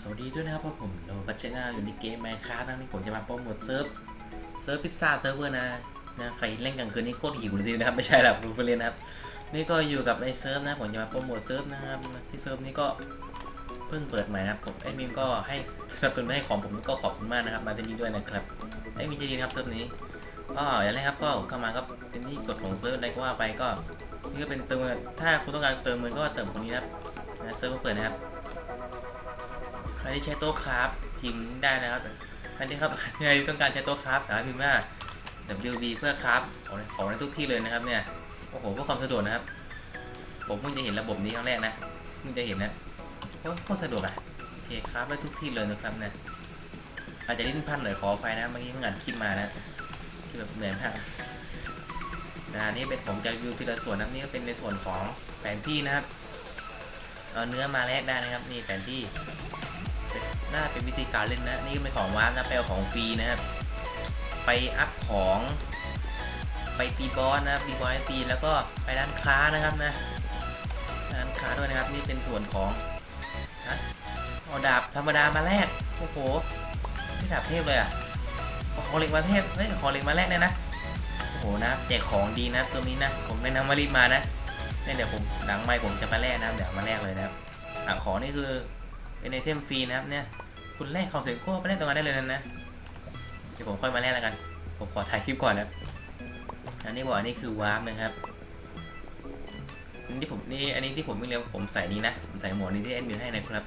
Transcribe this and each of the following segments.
สวัสดีด้วยนะครับพวกผมโนบัชนาอยู่ในเกมไมค์คราฟนะนี่ผมจะมาโปรโมทเซิร์ฟเซิร์ฟพิซซ่าเซิร์ฟเวอร์นะนะใครเล่นกลางคืนนี่โคตรหิวเลยนะครับไม่ใช่หรอกรู้ไปเล่นนะครับนี่ก็อยู่กับในเซิร์ฟนะผมจะมาโปรโมทเซิร์ฟนะครับที่เซิร์ฟนี้ก็เพิ่งเปิดใหม่นะครับผมไอ้มิมก็ให้สนับสนุนให้ของผมก็ขอบคุณมากนะครับมาที่นี่ด้วยนะครับไอ้มีใจดีนะครับเซิร์ฟนี้ก็อย่างแรกครับก็เข้ามาก็เป็นที่กฎของเซิร์ฟอะไรก็ว่าไปก็นี่ก็เป็นเติมเงินถ้าคุณต้องการเติมเงินก็เติมตรงนี้นะครับเซิร์ฟก็เปิดนะครับ รที่ใช้โต๊ะคราฟพิมพ์ได้นะครับใครที่ครับใครที่ต้องการใช้โต๊ะคราฟสามารถพิมพ์ว่า WB เพื่อคราฟของของในทุกที่เลยนะครับเนี่ยโอ้โหเพื่อความสะดวกนะครับ ผมเพิ่งจะเห็นระบบนี้ครั้งแรกนะเพิ่งจะเห็นนะโอ้โคตรสะดวกอะโอเคคราฟได้ทุกที่เลยนะครับเนี่ยอาจจะลิ้นพันหน่อยขอไฟนะเมื่อกี้เพิ่งอ่านคลิปมานะที่แบบเหนื่อยมากนะนี่เป็นผมจะรีวิวทีละส่วนนะนี่ก็เป็นในส่วนของแผนที่นะครับเอาเนื้อมาแลกได้นะครับนี่แผนที่ น่าเป็นวิธีการเล่นนะนี่ก็เป็นของวาร์ปนะไปเอาของฟรีนะครับไปอัพของไปตีบอสนะครับตีบอสให้ตีแล้วก็ไปร้านค้านะครับนะร้านค้าด้วยนะครับนี่เป็นส่วนของนะเอาดาบธรรมดามาแลกโอ้โหนี่ดาบเทพเลยอะของเหล็กมาเทพเฮ้ยของเหล็กมาแลกเนี่ยนะโอ้โหนะแจกของดีนะตัวนี้นะผมแนะนำมารีบมานะเนี่ยเดี๋ยวผมหลังไม่ผมจะมาแลกนะเดี๋ยวมาแลกเลยนะครับของนี่คือ เป็นไอเทมฟรีนะครับเนี่ย คุณแลกของเสียงโก้ไปเล่นตรงนั้นได้เลยนะนะ เดี๋ยวผมค่อยมาแลกแล้วกัน ผมขอถ่ายคลิปก่อนนะ อันนี้บอกอันนี้คือวาร์ปนะครับนี่ที่ผมนี่อันนี้ที่ผมไม่เรียกผมใส่นี้นะผมใส่หมวกนี้ที่แอดมินให้นะครับ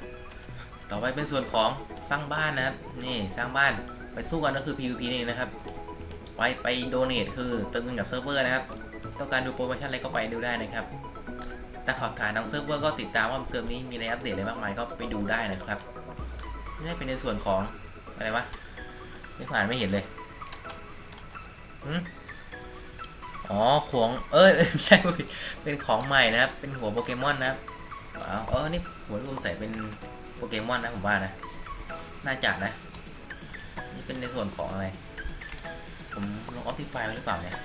ต่อไปเป็นส่วนของสร้างบ้านนะครับ นี่สร้างบ้านไปสู้กันก็คือ PVP นี่นะครับ ไปไปโดเนทคือเติมเงินกับเซิร์ฟเวอร์นะครับ ต้องการดูโปรโมชั่นอะไรก็ไปดูได้นะครับ แต่ขอบฐานทางเซิร์ฟเวอร์ก็ติดตามว่าเซิร์ฟนี้มีอะไรอัปเดตอะไรมากมายก็ไปดูได้นะครับนี่เป็นในส่วนของอะไรวะไม่ผ่านไม่เห็นเลยอ๋อของเอ้ยไม่ใช่ผิดเป็นของใหม่นะครับ เป็นหัวโปเกมอนนะครับว้าวเออนี่หัวที่ผมใส่เป็นโปเกมอนนะผมว่านะ น่าจะนะ นี่เป็นในส่วนของอะไร ผมลงออฟที่ไฟล์ไว้หรือเปล่าเนี่ย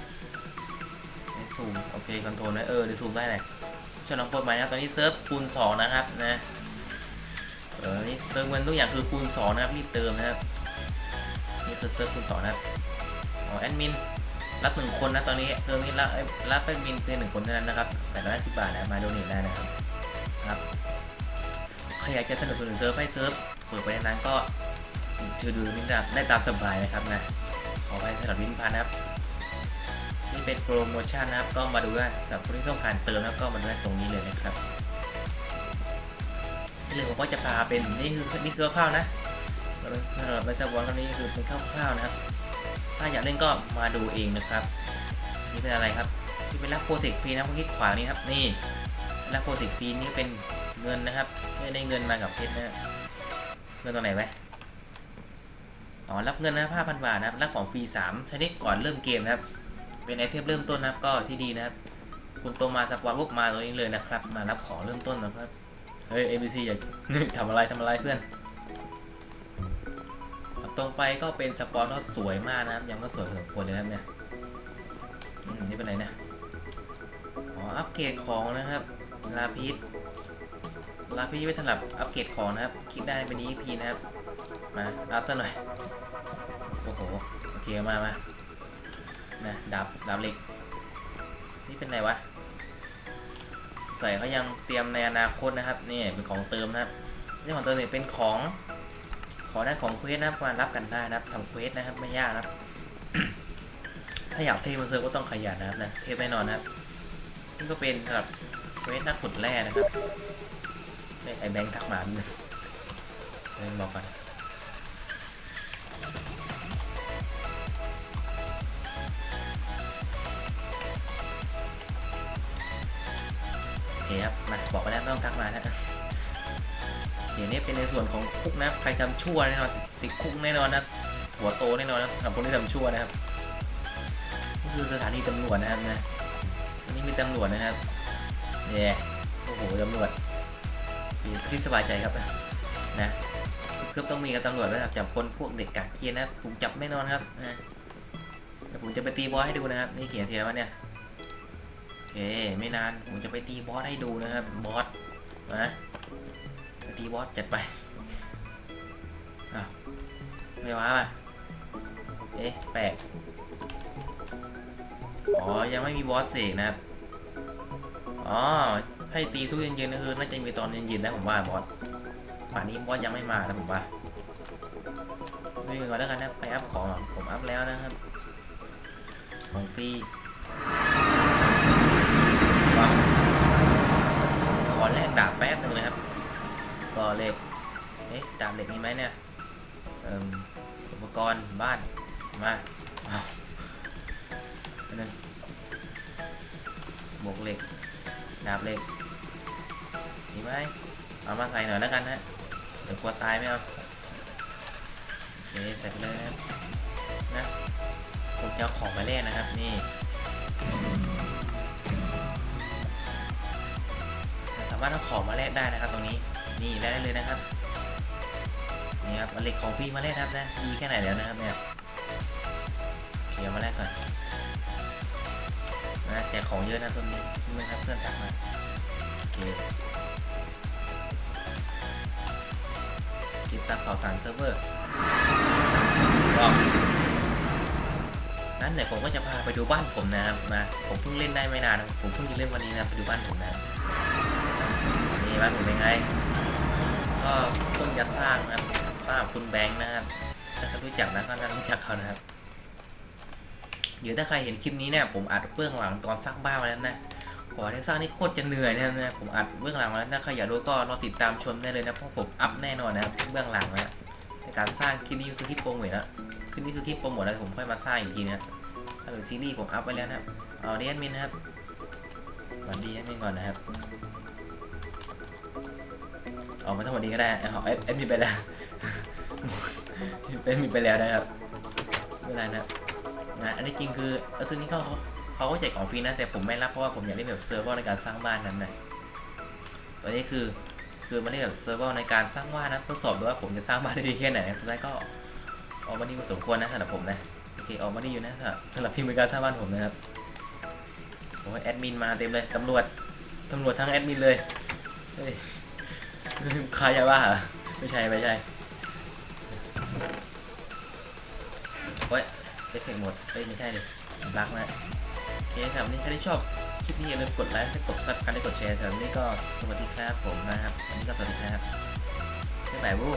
ในซูม โอเคคอนโทรลนะเออในซูมได้เลย ฉลองเปิดใหม่นะครับตอนนี้เซิร์ฟคูณ2นะครับนะเออนี่เติมเงินทุกอย่างคือคูณ2นะครับรีบเติมนะครับนี่คือเซิร์ฟคูณ2นะครับอ๋อแอดมินรับหนึ่งคนนะตอนนี้เทอมนี้รับรับแอดมินเพียงหนึ่งคนเท่านั้นนะครับแต่ละสิบบาทนะมาโดเนทได้นะครับครับใครอยากจะสนับสนุนเซิร์ฟให้เซิร์ฟเปิดไปนานก็เชิญดูนี้นะได้ตามสบายนะครับนะขอไปสำหรับวินพันธ์นะครับ นี่เป็นโปรโมชั่นนะครับ ก็มาดูได้สำหรับคนที่ต้องการเติมนะครับก็มาดูได้ตรงนี้เลยนะครับที่เหลือผมก็จะพาเป็นนี่คือนี่คือคร่าวนะสำหรับในสวอนครั้งนี้คือเป็นคร่าวๆนะครับ ถ้าอยากเล่นก็มาดูเองนะครับนี่เป็นอะไรครับนี่เป็นรับโปรเทคฟรีนะพวกที่ขวานี่ครับนี่รับโปรเทคฟรีนี่เป็นเงินนะครับไม่ได้เงินมากับเพชรนะเงินตรงไหนไหมอ๋อรับเงินนะห้าพันบาทนะครับรับของฟรีสามชนิดก่อนเริ่มเกมนะครับ เป็นไอเทมเริ่มต้นนะครับ ก็ที่ดีนะครับ คุณโตมาสปอนพวกมาตรงนี้เลยนะครับ มารับของเริ่มต้นนะครับ เฮ้ย ABC อย่าทำอะไรทำอะไรเพื่อน ตรงไปก็เป็นสปอนก็สวยมากนะครับ ยังก็สวยพอสมควรเลยนะครับเนี่ยนี่เป็นอะไรนะอ๋ออัปเกรดของนะครับลาพิษลาพิษไว้สำหรับอัปเกรดของนะครับคลิกได้เป็น EP นะครับ มารับซะหน่อย โอ้โห โอเค มามา นะดับดับเหล็ก นี่เป็นไรวะ ใส่เขายังเตรียมในอนาคตนะครับนี่เป็นของเติมนะครับเรื่ของเติมเนี่ยเป็นของของด้านของเควสนะครับมารับกันได้นะครับทำเควสนะครับไม่ยากนะครับ ถ้าอยากเทพบนเซิร์ก็ต้องขยันนะครับนะเทแน่นอนนะครับนี่ก็เป็นสำหรับเควสนักขุดแร่นะครับไอแบงค์ทักมาหนึ่งเดี๋ยบอกก่อน คครับมาบอกไปแล้วไม่ต้องทักมานะเดี๋ยวนี้เป็นในส่วนของคุกนะใครทำชั่วแน่นอนติดคุกแน่นอนนะหัวโตแน่นอนนะสำหรับคนที่ทำชั่วนะครับนี่คือสถานีตำรวจนะครับนะนนี้มีตำรวจนะครับเนี่ยโอ้โหตำรวจพี่สบายใจครับนะคือต้องมีกับตำรวจนะครับจับคนพวกเด็กกักเกียร์นะถูกจับแน่นอนครับนะเดี๋ยวผมจะไปตีบอสให้ดูนะครับนี่เขียนทีแล้วเนี่ย เค ไม่นานผมจะไปตีบอสให้ดูนะครับ บอสนะตีบอสจัดไปได้ว้าป่ะเอ๊ะแปลกอ๋อ ยังไม่มีบอสเสกนะครับ อ๋อ ให้ตีทุกเย็นๆก็คือน่าจะมีตอนเย็นๆนะผมว่าบอสป่านนี้บอสยังไม่มานะผมว่าดูก่อนแล้วกันนะ ไปอัพของผมอัพแล้วนะครับ ของฟรี ว้าวขอแลกดาบแป๊บหนึ่งนะครับ ก็เหล็กเอ๊ะดาบเหล็กมีไหมเนี่ยอุปกรณ์บ้านมาเอาหนึงบวกเหล็กดาบเหล็กมีไหมเอามาใส่หน่อยแล้วกันนะเดี๋ยวกลัวตายไหมเอาโอเคใส่ไปเลยนะนะผมจะเอาของมาเล่นนะครับนี่ามารถเอาของมาแลกได้นะครับตรงนี้นี่แลกได้เลยนะครับนี่ครับเอาเหล็กของฟรีมาแลกครับนะดีแค่ไหนแล้วนะครับเนี่ยเดี๋ยวมาแลกก่อนนะแจกของเยอะนะตรงนี้นี่ครับเพื่อนทักมาโอเคติดตามข่าวสารเซิร์ฟเวอร์ก็งั้นเดี๋ยวผมก็จะพาไปดูบ้านผมนะครับนะผมเพิ่งเล่นได้ไม่นานนะผมเพิ่งจะเล่นวันนี้นะไปดูบ้านผมนะครับ นี่บ้านผมเป็นไง ก็เพิ่งจะสร้างนะสร้างคุณแบงค์นะครับ ถ้าเขารู้จักนะก็น่ารู้จักเขานะครับ เดี๋ยวถ้าใครเห็นคลิปนี้เนี่ยผมอัดเบื้องหลังตอนสร้างบ้านมาแล้วนะกว่าที่สร้างนี่โคตรจะเหนื่อยนะครับนะผมอัดเบื้องหลังมาแล้วถ้าใครอยากดูก็รอติดตามชมได้เลยนะเพราะผมอัพแน่นอนนะครับเบื้องหลังนะในการสร้างคลิปนี้คือคลิปโปรโมทแล้วคลิปนี้คือคลิปโปรโมทแล้วผมค่อยมาสร้างอีกทีนะถ้าเป็นซีรีส์ผมอัพไว้แล้วนะครับเอาดีแอดมินนะครับสวัสดีแอดมินก่อนนะครับ ออกมาทั้งหมดนี้ก็ได้เอาเอฟเอฟมีไปแล้วเป็นมีไปแล้วนะครับไม่เป็นไรนะนะอันนี้จริงคือซึ่งนี่เขาเขาก็แจกของฟรีนะแต่ผมไม่รับเพราะว่าผมอยากเล่นแบบเซิร์ฟเวอร์ในการสร้างบ้านนั้นนะตัวนี้คือคือมาเล่นแบบเซิร์ฟเวอร์ในการสร้างบ้านนะทดสอบดูว่าผมจะสร้างบ้านได้ดีแค่ไหนสุดท้ายก็ออกมาดีพอสมควรนะสำหรับผมนะโอเคออกมาดีอยู่นะสำหรับที่มีการสร้างบ้านผมนะครับโอ้ยแอดมินมาเต็มเลยตำรวจตำรวจทั้งแอดมินเลยเฮ้ย ครจะว่าเหรอไม่ใช่ไม่ใช่โอ้ยเอฟเฟกหมดเอ้ยไม่ใช่เลยรักนะโอเคครับวันนี้ใครที่ชอบคลิปนี้อย่าลืมกดไลค์กดซับกันได้กดแชร์ครับวันนี้ก็สวัสดีครับผมนะครับวันนี้ก็สวัสดีครับบ๊ายบายบู